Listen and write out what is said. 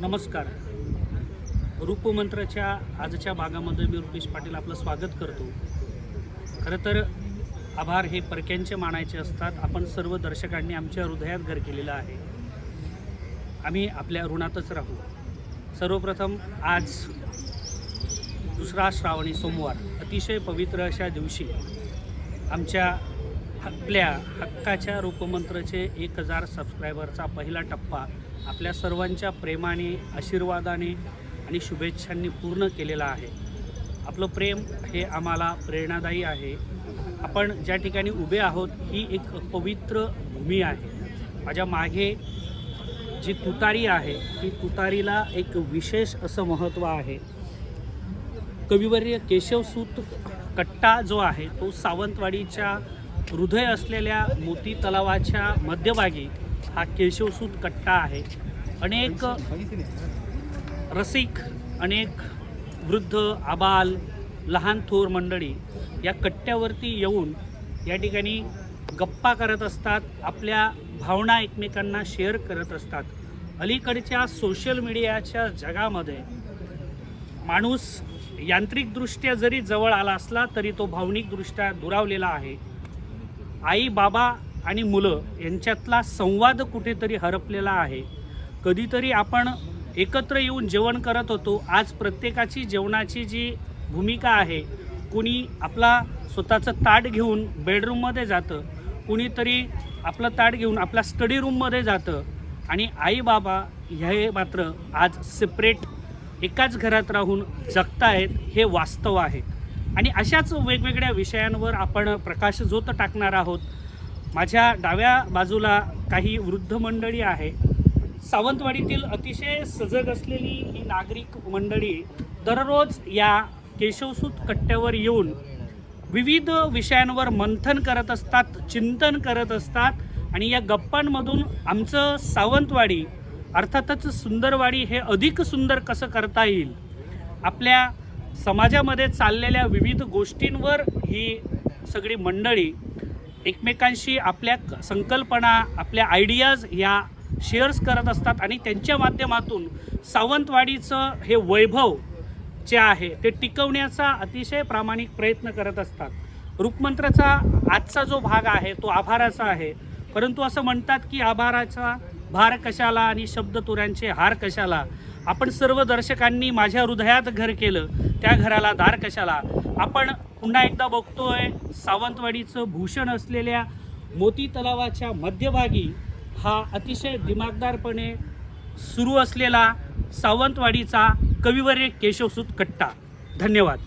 नमस्कार. रूपमंत्राच्या आजच्या भागामध्ये मी रुपेश पाटील आपलं स्वागत करतो. खरं तर आभार हे परक्यांचे मानायचे असतात. आपण सर्व दर्शकांनी आमच्या हृदयात घर केलेलं आहे. आम्ही आपल्या ऋणातच राहू. सर्वप्रथम आज दुसरा श्रावणी सोमवार अतिशय पवित्र अशा दिवशी आमच्या आपल्या हक्काच्या रूपमंत्रचे एक हजार सबस्क्रायबरचा पहिला टप्पा आपल्या सर्वांच्या प्रेमाने आशीर्वादाने आणि शुभेच्छांनी पूर्ण केलेला आहे. आपलं प्रेम हे आम्हाला प्रेरणादायी आहे. आपण ज्या ठिकाणी उभे आहोत ही एक पवित्र भूमी आहे. माझ्या मागे जी तुतारी आहे ती तुतारीला एक विशेष असं महत्त्व आहे. कविवर्य केशवसूत कट्टा जो आहे तो सावंतवाडीच्या हृदय असलेल्या मोती तलावाच्या मध्यभागी हा केशवसूत कट्टा आहे. अनेक रसिक अनेक वृद्ध आबाल लहान थोर मंडळी या कट्ट्यावरती येऊन या ठिकाणी गप्पा करत असतात आपल्या भावना एकमेकांना शेअर करत असतात. अलीकडच्या सोशल मीडियाच्या जगामध्ये माणूस यांत्रिकदृष्ट्या जरी जवळ आला असला तरी तो भावनिकदृष्ट्या दुरावलेला आहे. आई बाबा आणि मुलं यांच्यातला संवाद कुठेतरी हरपलेला आहे. कधीतरी आपण एकत्र येऊन जेवण करत होतो. आज प्रत्येकाची जेवणाची जी भूमिका आहे कुणी आपला स्वतःचं ताट घेऊन बेडरूममध्ये जातं कुणीतरी आपलं ताट घेऊन आपल्या स्टडी रूममध्ये जातं आणि आई बाबा हे मात्र आज सेपरेट एकाच घरात राहून जगतायत हे वास्तव आहे. आणि अशाच वेगवेगळ्या विषयांवर आपण प्रकाश जोत टाकणार आहोत. माझ्या डाव्या बाजूला काही वृद्ध मंडळी आहे. सावंतवाडीतील अतिशय सजग असलेली ही नागरिक मंडळी दररोज या केशवसूत कट्ट्यावर येऊन विविध विषयांवर मंथन करत असतात चिंतन करत असतात आणि या गप्पांमधून आमचं सावंतवाडी अर्थातच सुंदरवाडी हे अधिक सुंदर कसं करता येईल? आपल्या समाजामध्ये चाललेल्या विविध गोष्टींवर ही सगळी मंडळी एकमेकांशी आपल्या क- संकल्पना आपल्या आयडियाज या शेअर्स करत असतात आणि त्यांच्या माध्यमातून सावंतवाडीचं हे वैभव जे आहे ते टिकवण्याचा अतिशय प्रामाणिक प्रयत्न करत असतात. रूपमंत्राचा आजचा जो भाग आहे तो आभाराचा आहे. परंतु असं म्हणतात की आभाराचा भार कशाला आणि शब्दतुऱ्यांचे हार कशाला? आपण सर्व दर्शकांनी माझ्या हृदयात घर केलं त्या घराला दार कशाला? आपण पुन्हा एकदा बघतोय सावंतवाडीचं भूषण असलेल्या मोती तलावाच्या मध्यभागी हा अतिशय दिमागदारपणे सुरू असलेला सावंतवाडीचा कविवर्य केशवसूत कट्टा. धन्यवाद.